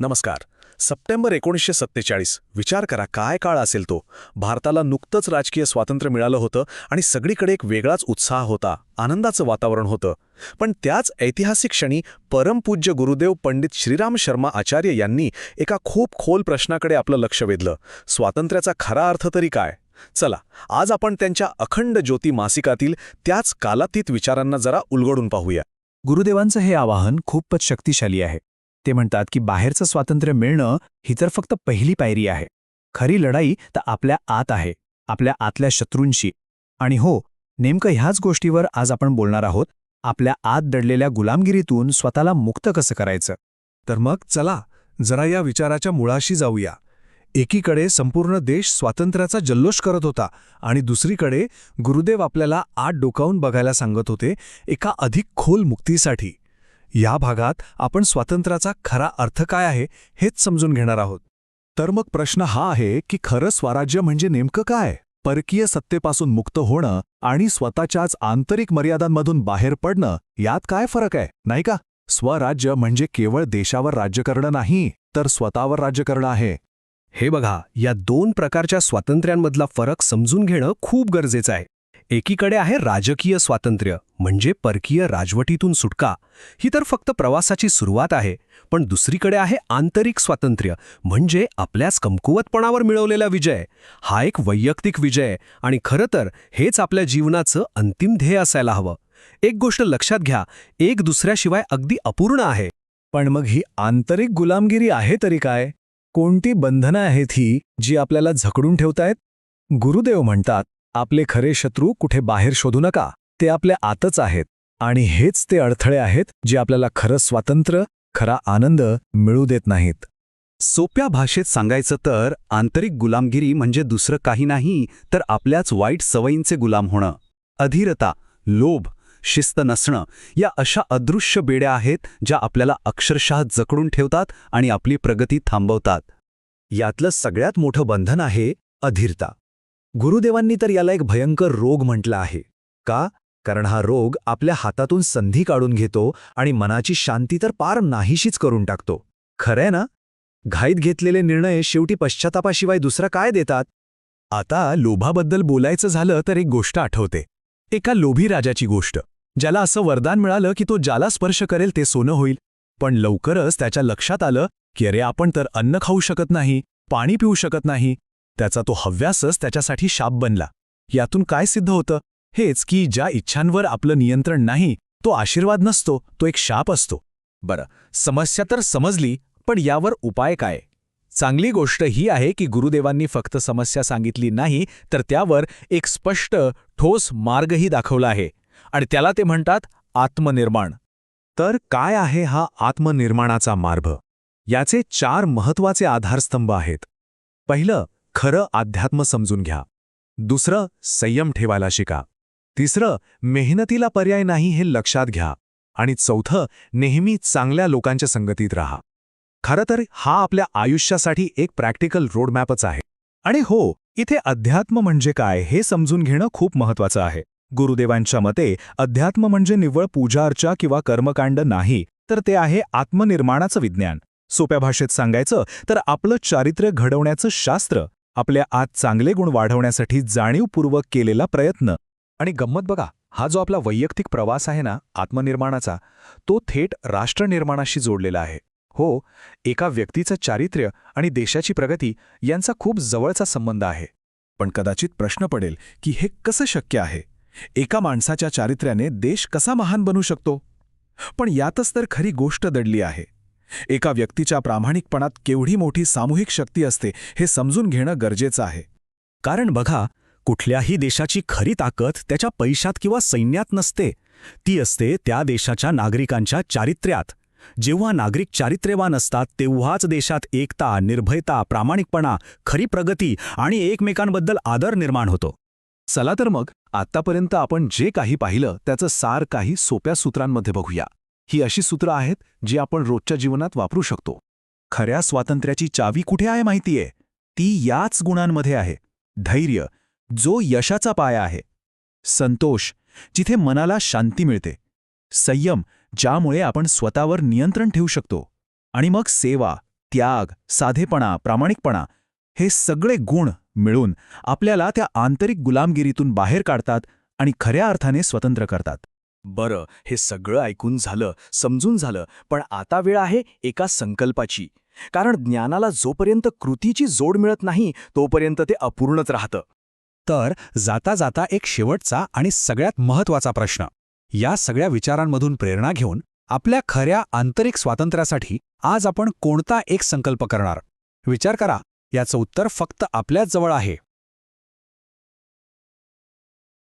नमस्कार. सप्टेंबर एकोणीसशे सत्तेचाळीस. विचार करा काय काळ असेल तो? भारताला नुकतंच राजकीय स्वातंत्र्य मिळालं होतं आणि सगळीकडे एक वेगळाच उत्साह होता आनंदाचं वातावरण होतं. पण त्याच ऐतिहासिक क्षणी परमपूज्य गुरुदेव पंडित श्रीराम शर्मा आचार्य यांनी एका खूप खोल प्रश्नाकडे आपलं लक्ष वेधलं. स्वातंत्र्याचा खरा अर्थ तरी काय? चला आज आपण त्यांच्या अखंड ज्योती मासिकातील त्याच कालातीत विचारांना जरा उलगडून पाहूया. गुरुदेवांचं हे आवाहन खूपच शक्तिशाली आहे. ते म्हणतात की बाहेरचं स्वातंत्र्य मिळणं ही तर फक्त पहिली पायरी आहे. खरी लढाई तर आपल्या आत आहे आपल्या आतल्या शत्रूंशी. आणि हो नेमकं ह्याच गोष्टीवर आज आपण बोलणार आहोत आपल्या आत दडलेल्या गुलामगिरीतून स्वतःला मुक्त कसं करायचं? तर मग चला जरा या विचाराच्या मुळाशी जाऊया. एकीकडे संपूर्ण देश स्वातंत्र्याचा जल्लोष करत होता आणि दुसरीकडे गुरुदेव आपल्याला आत डोकावून बघायला सांगत होते एका अधिक खोल मुक्तीसाठी. या भागात आपण स्वातंत्र्याचा खरा अर्थ काय आहे हेच समजून घेणार आहोत. तर मग प्रश्न हा आहे की खरं स्वराज्य म्हणजे नेमकं काय? परकीय सत्तेपासून मुक्त होणं आणि स्वतःच्याच आंतरिक मर्यादांमधून बाहेर पडणं यात काय फरक आहे नाही का? स्वराज्य म्हणजे केवळ देशावर राज्य करणं नाही तर स्वतःवर राज्य करणं आहे. हे बघा या दोन प्रकारच्या स्वातंत्र्यांमधला फरक समजून घेणं खूप गरजेचं आहे. एकीकडे आहे राजकीय स्वातंत्र्य म्हणजे परकीय राजवटीतून सुटका. ही तर फक्त प्रवासाची सुरुवात आहे पण दुसरीकडे आहे आंतरिक स्वातंत्र्य म्हणजे आपल्याच कमकुवतपणावर मिळवलेला विजय. हा एक वैयक्तिक विजय आणि खरं तर हेच आपल्या जीवनाचं अंतिम ध्येय असायला हवं. एक गोष्ट लक्षात घ्या एक दुसऱ्याशिवाय अगदी अपूर्ण आहे. पण मग ही आंतरिक गुलामगिरी आहे तरी काय? कोणती बंधनं आहेत ही जी आपल्याला झकडून ठेवतायत? गुरुदेव म्हणतात आपले खरे शत्रू कुठे बाहेर शोधू नका. ते आपल्या आतच आहेत. आणि हेच ते अडथळे आहेत जे आपल्याला खरं स्वातंत्र्य खरा आनंद मिळू देत नाहीत. सोप्या भाषेत सांगायचं तर आंतरिक गुलामगिरी म्हणजे दुसरं काही नाही तर आपल्याच वाईट सवयींचे गुलाम होणं. अधीरता लोभ शिस्त नसणं या अशा अदृश्य बेड्या आहेत ज्या आपल्याला अक्षरशः जकडून ठेवतात आणि आपली प्रगती थांबवतात. यातलं सगळ्यात मोठं बंधन आहे अधीरता. गुरुदेवांनी तर याला एक भयंकर रोग म्हटला आहे. का? कारण हा रोग आपल्या हातातून संधी काढून घेतो आणि मनाची शांती तर पार नाहीशीच करून टाकतो. खरंय ना? घाईत घेतलेले निर्णय शेवटी पश्चातापाशिवाय दुसरा काय देतात? आता लोभाबद्दल बोलायचं झालं तर एक गोष्ट आठवते. एका लोभी राजाची गोष्ट. ज्याला असं वरदान मिळालं की तो ज्याला स्पर्श करेल ते सोनं होईल. पण लवकरच त्याच्या लक्षात आलं की अरे आपण तर अन्न खाऊ शकत नाही पाणी पिऊ शकत नाही त्याचा तो हव्यासच त्याच्यासाठी शाप बनला. यातून काय सिद्ध होतं? हेच की ज्या इच्छांवर आपलं नियंत्रण नाही तो आशीर्वाद नसतो तो एक शाप असतो. बरं समस्या तर समजली पण यावर उपाय काय? चांगली गोष्ट ही आहे की गुरुदेवांनी फक्त समस्या सांगितली नाही तर त्यावर एक स्पष्ट ठोस मार्गही दाखवला आहे. आणि त्याला ते म्हणतात आत्मनिर्माण. तर काय आहे हा आत्मनिर्माणाचा मार्ग? याचे चार महत्त्वाचे आधारस्तंभ आहेत. पहिलं खरं अध्यात्म समजून घ्या. दुसरं संयम ठेवायला शिका. तिसरं मेहनतीला पर्याय नाही हे लक्षात घ्या. आणि चौथं नेहमी चांगल्या लोकांच्या संगतीत राहा. खरं तर हा आपल्या आयुष्यासाठी एक प्रॅक्टिकल रोडमॅपच आहे. आणि हो इथे अध्यात्म म्हणजे काय हे समजून घेणं खूप महत्वाचं आहे. गुरुदेवांच्या मते अध्यात्म म्हणजे निव्वळ पूजार्चा किंवा कर्मकांड नाही तर ते आहे आत्मनिर्माणाचं विज्ञान. सोप्या भाषेत सांगायचं तर आपलं चारित्र्य घडवण्याचं शास्त्र आपल्या आत चांगले गुण वाढवण्यासाठी जाणीवपूर्वक केलेला प्रयत्न. आणि गंमत बघा हा जो आपला वैयक्तिक प्रवास आहे ना आत्मनिर्माणाचा तो थेट राष्ट्रनिर्माणाशी जोडलेला आहे. हो एका व्यक्तीचं चारित्र्य आणि देशाची प्रगती यांचा खूप जवळचा संबंध आहे. पण कदाचित प्रश्न पडेल की हे कसं शक्य आहे? एका माणसाच्या चारित्र्याने देश कसा महान बनू शकतो? पण यातच तर खरी गोष्ट दडली आहे. एका व्यक्तीच्या प्रामाणिकपणात केवढी मोठी सामूहिक शक्ती असते हे समजून घेणं गरजेचं आहे. कारण बघा कुठल्याही देशाची खरी ताकद त्याच्या पैशात किंवा सैन्यात नसते. ती असते त्या देशाच्या नागरिकांच्या चारित्र्यात. जेव्हा नागरिक चारित्र्यवान असतात तेव्हाच देशात एकता निर्भयता प्रामाणिकपणा खरी प्रगती आणि एकमेकांबद्दल आदर निर्माण होतो. चला तर मग आतापर्यंत आपण जे काही पाहिलं त्याचं सार काही सोप्या सूत्रांमध्ये बघूया. ही अशी सूत्र आहेत जी आपण रोजच्या जीवनात वापरू शकतो. खऱ्या स्वातंत्र्याची चावी कुठे आहे माहितीये? ती याच गुणांमध्ये आहे. धैर्य जो यशाचा पाया आहे. संतोष जिथे मनाला शांती मिळते. संयम ज्यामुळे आपण स्वतःवर नियंत्रण ठेवू शकतो. आणि मग सेवा त्याग साधेपणा प्रामाणिकपणा हे सगळे गुण मिळून आपल्याला त्या आंतरिक गुलामगिरीतून बाहेर काढतात आणि खऱ्या अर्थाने स्वतंत्र करतात. बरं हे सगळं ऐकून झालं समजून झालं पण आता वेळ आहे एका संकल्पाची. कारण ज्ञानाला जोपर्यंत कृतीची जोड मिळत नाही तोपर्यंत ते अपूर्णच राहतं. तर जाता जाता एक शेवटचा आणि सगळ्यात महत्त्वाचा प्रश्न. या सगळ्या विचारांमधून प्रेरणा घेऊन आपल्या खऱ्या आंतरिक स्वातंत्र्यासाठी आज आपण कोणता एक संकल्प करणार? विचार करा याचं उत्तर फक्त आपल्याच जवळ आहे.